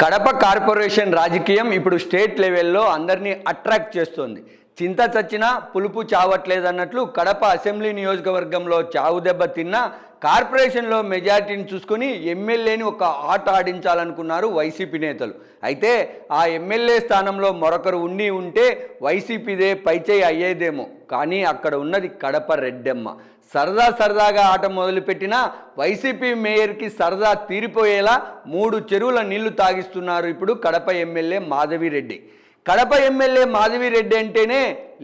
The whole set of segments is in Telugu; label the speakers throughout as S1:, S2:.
S1: కడప కార్పొరేషన్ రాజకీయం ఇప్పుడు స్టేట్ లెవెల్లో అందరినీ అట్రాక్ట్ చేస్తోంది. చింత చచ్చినా పులుపు చావట్లేదన్నట్లు కడప అసెంబ్లీ నియోజకవర్గంలో చావు దెబ్బ తిన్నా కార్పొరేషన్లో మెజారిటీని చూసుకొని ఎమ్మెల్యేని ఒక ఆట ఆడించాలనుకున్నారు వైసీపీ నేతలు. అయితే ఆ ఎమ్మెల్యే స్థానంలో మరొకరు ఉండి ఉంటే వైసీపీదే పైచేయి అయ్యేదేమో. కానీ అక్కడ ఉన్నది కడప రెడ్డెమ్మ. సరదా సరదాగా ఆట మొదలుపెట్టిన వైసీపీ మేయర్కి సరదా తీరిపోయేలా మూడు చెరువుల నీళ్ళు తాగిస్తున్నారు ఇప్పుడు కడప ఎమ్మెల్యే మాధవిరెడ్డి. కడప ఎమ్మెల్యే మాధవిరెడ్డి అంటేనే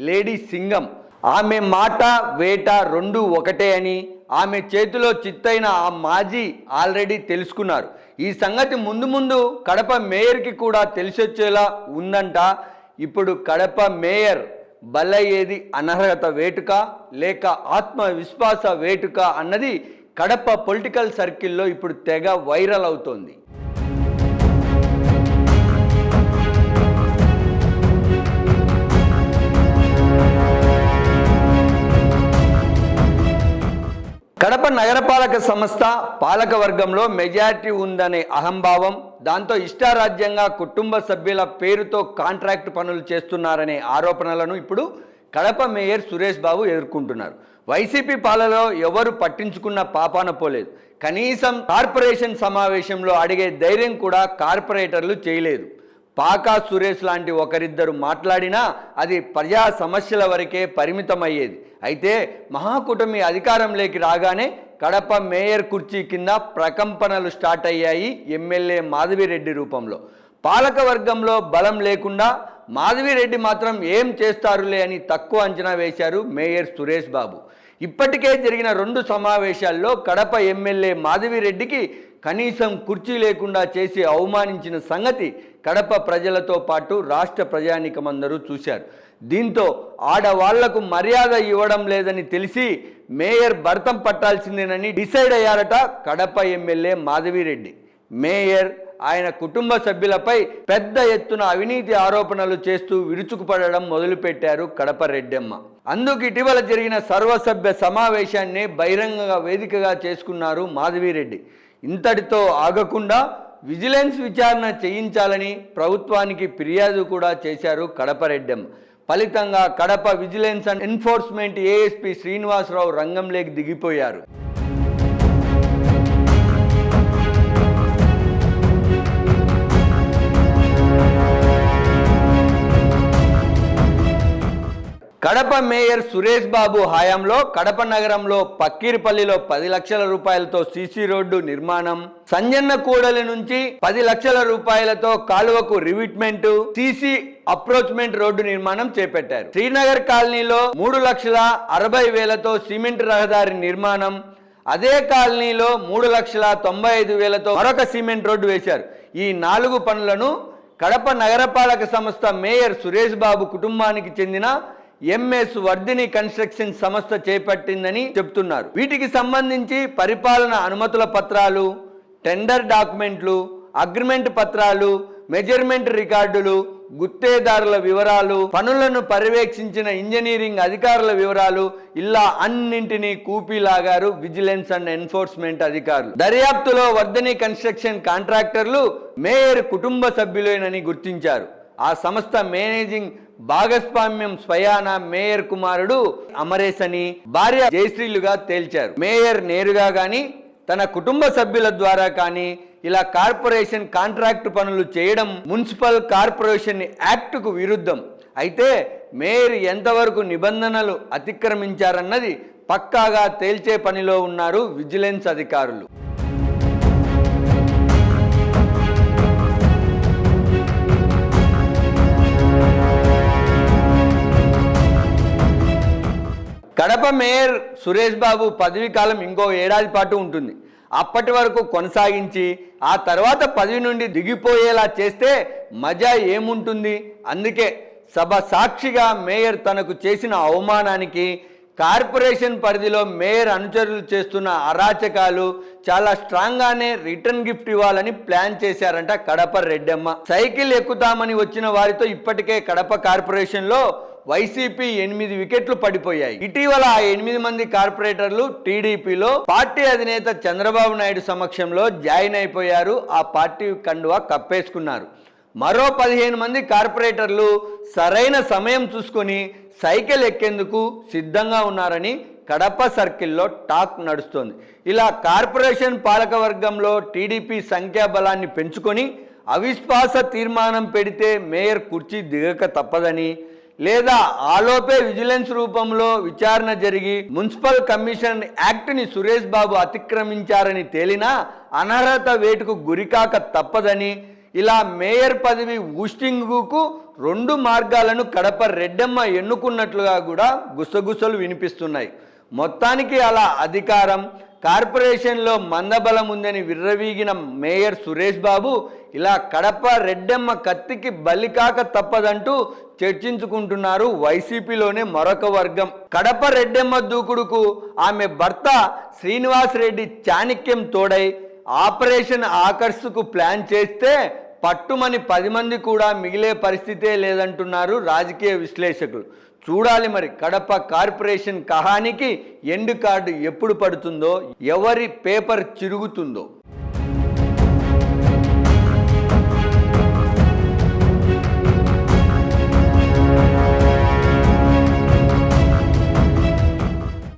S1: లేడీ సింగం. ఆమె మాట వేట రెండు ఒకటే అని ఆమె చేతిలో చిత్తైన ఆ మాజీ ఆల్రెడీ తెలుసుకున్నారు. ఈ సంగతి ముందు ముందు కడప మేయర్కి కూడా తెలిసొచ్చేలా ఉందంట. ఇప్పుడు కడప మేయర్ బలయ్యేది అనర్హత వేటుక లేక ఆత్మవిశ్వాస వేటుక అన్నది కడప పొలిటికల్ సర్కిల్లో ఇప్పుడు తెగ వైరల్ అవుతోంది. నగరపాలక సంస్థ పాలక వర్గంలో మెజారిటీ ఉందనే అహంభావం దాంతో ఇష్టారాజ్యంగా కుటుంబ సభ్యుల పేరుతో కాంట్రాక్ట్ పనులు చేస్తున్నారనే ఆరోపణలను ఇప్పుడు కడప మేయర్ సురేష్ బాబు ఎదుర్కొంటున్నారు. వైసీపీ పాలలో ఎవరు పట్టించుకున్న పాపాన పోలేదు. కనీసం కార్పొరేషన్ సమావేశంలో అడిగే ధైర్యం కూడా కార్పొరేటర్లు చేయలేదు. పాకా సురేష్ లాంటి ఒకరిద్దరు మాట్లాడినా అది ప్రజా సమస్యల వరకే పరిమితమయ్యేది. అయితే మహాకూటమి అధికారంలోకి రాగానే కడప మేయర్ కుర్చీ కింద ప్రకంపనలు స్టార్ట్ అయ్యాయి ఎమ్మెల్యే మాధవిరెడ్డి రూపంలో. పాలకవర్గంలో బలం లేకుండా మాధవిరెడ్డి మాత్రం ఏం చేస్తారులే అని తక్కువ అంచనా వేశారు మేయర్ సురేష్ బాబు. ఇప్పటికే జరిగిన రెండు సమావేశాల్లో కడప ఎమ్మెల్యే మాధవిరెడ్డికి కనీసం కుర్చీ లేకుండా చేసి అవమానించిన సంగతి కడప ప్రజలతో పాటు రాష్ట్ర ప్రజానికమందరూ చూశారు. దీంతో ఆడవాళ్ళకు మర్యాద ఇవ్వడం లేదని తెలిసి మేయర్ భర్తం పట్టాల్సిందేనని డిసైడ్ అయ్యారట కడప ఎమ్మెల్యే మాధవిరెడ్డి. మేయర్ ఆయన కుటుంబ సభ్యులపై పెద్ద ఎత్తున అవినీతి ఆరోపణలు చేస్తూ విరుచుకుపడడం మొదలుపెట్టారు కడప రెడ్డెమ్మ. అందుకు ఇటీవల జరిగిన సర్వసభ్య సమావేశాన్ని బహిరంగ వేదికగా చేసుకున్నారు మాధవిరెడ్డి. ఇంతటితో ఆగకుండా విజిలెన్స్ విచారణ చేయించాలని ప్రభుత్వానికి ఫిర్యాదు కూడా చేశారు కడప రెడ్డెమ్మ. ఫలితంగా Kadapa vigilance and enforcement ASP Srinivasa Rao రంగంలోకి దిగిపోయారు. కడప మేయర్ సురేష్ బాబు హయాంలో కడప నగరంలో పక్కీరిపల్లిలో పది లక్షల రూపాయలతో సీసీ రోడ్డు నిర్మాణం. సంజన్న కూడలి నుంచి పది లక్షల రూపాయలతో కాలువకు రివిట్మెంట్ సీసీ అప్రోచ్మెంట్ రోడ్డు నిర్మాణం చేపట్టారు. శ్రీనగర్ కాలనీలో మూడు లక్షల అరవై వేలతో సిమెంట్ రహదారి నిర్మాణం అదే కాలనీలో మూడు లక్షల తొంభై ఐదు వేలతో మరొక సిమెంట్ రోడ్డు వేశారు. ఈ నాలుగు పనులను కడప నగరపాలక సంస్థ మేయర్ సురేష్ బాబు కుటుంబానికి చెందిన ఎంఎస్ వర్ధిని కన్స్ట్రక్షన్ సంస్థ చేపట్టిందని చెప్తున్నారు. వీటికి సంబంధించి పరిపాలన అనుమతుల పత్రాలు టెండర్ డాక్యుమెంట్లు అగ్రిమెంట్ పత్రాలు మెజర్మెంట్ రికార్డులు గుత్తేదారుల వివరాలు పనులను పర్యవేక్షించిన ఇంజనీరింగ్ అధికారుల వివరాలు ఇలా అన్నింటినీ కూపీలాగారు విజిలెన్స్ అండ్ ఎన్ఫోర్స్మెంట్ అధికారులు. దర్యాప్తులో వర్ధని కన్స్ట్రక్షన్ కాంట్రాక్టర్లు మేయర్ కుటుంబ సభ్యులేనని గుర్తించారు. ఆ సంస్థ మేనేజింగ్ భాగస్వామ్యం స్వయాన మేయర్ కుమారుడు అమరేష్ అని భార్య జయశ్రీలుగా తేల్చారు. మేయర్ నేరుగా గాని తన కుటుంబ సభ్యుల ద్వారా కానీ ఇలా కార్పొరేషన్ కాంట్రాక్ట్ పనులు చేయడం మున్సిపల్ కార్పొరేషన్ యాక్టుకు విరుద్ధం. అయితే మేయర్ ఎంతవరకు నిబంధనలు అతిక్రమించారన్నది పక్కాగా తేల్చే పనిలో ఉన్నారు విజిలెన్స్ అధికారులు. కడప మేయర్ సురేష్ బాబు పదవీ కాలం ఇంకో ఏడాది పాటు ఉంటుంది. అప్పటి వరకు కొనసాగించి ఆ తర్వాత పదవి నుండి దిగిపోయేలా చేస్తే మజా ఏముంటుంది? అందుకే సభ సాక్షిగా మేయర్ తనకు చేసిన అవమానానికి కార్పొరేషన్ పరిధిలో మేయర్ అనుచరులు చేస్తున్న అరాచకాలు చాలా స్ట్రాంగ్గానే రిటర్న్ గిఫ్ట్ ఇవ్వాలని ప్లాన్ చేశారంట కడప రెడ్డమ్మ. సైకిల్ ఎక్కుతామని వచ్చిన వారితో ఇప్పటికే కడప కార్పొరేషన్లో వైసీపీ ఎనిమిది వికెట్లు పడిపోయాయి. ఇటీవల ఆ ఎనిమిది మంది కార్పొరేటర్లు టీడీపీలో పార్టీ అధినేత చంద్రబాబు నాయుడు సమక్షంలో జాయిన్ అయిపోయారు. ఆ పార్టీ కండువా కప్పేసుకున్నారు. మరో పదిహేను మంది కార్పొరేటర్లు సరైన సమయం చూసుకొని సైకిల్ ఎక్కేందుకు సిద్ధంగా ఉన్నారని కడప సర్కిల్లో టాక్ నడుస్తోంది. ఇలా కార్పొరేషన్ పాలకవర్గంలో టీడీపీ సంఖ్యాబలాన్ని పెంచుకొని అవిశ్వాస తీర్మానం పెడితే మేయర్ కుర్చీ దిగక తప్పదని లేదా ఆలోపే విజిలెన్స్ రూపంలో విచారణ జరిగి మున్సిపల్ కమిషన్ యాక్ట్ని సురేష్ బాబు అతిక్రమించారని తేలినా అనర్హత వేటుకు గురికాక తప్పదని ఇలా మేయర్ పదవి ఊస్టింగుకు రెండు మార్గాలను కడప రెడ్డమ్మ ఎన్నుకున్నట్లుగా కూడా గుసగుసలు వినిపిస్తున్నాయి. మొత్తానికి అలా అధికారం కార్పొరేషన్లో మందబలం ఉందని విర్రవీగిన మేయర్ సురేష్ బాబు ఇలా కడప రెడ్డమ్మ కత్తికి బలికాక తప్పదంటూ చర్చించుకుంటున్నారు వైసీపీలోనే మరొక వర్గం. కడప రెడ్డమ్మ దూకుడుకు ఆమె భర్త శ్రీనివాస్ రెడ్డి చాణిక్యం తోడై ఆపరేషన్ ఆకర్షకు ప్లాన్ చేస్తే పట్టుమని పది మంది కూడా మిగిలే పరిస్థితే లేదంటున్నారు రాజకీయ విశ్లేషకులు. చూడాలి మరి కడప కార్పొరేషన్ కహానికి ఎండు కార్డు ఎప్పుడు పడుతుందో ఎవరి పేపర్ చిరుగుతుందో.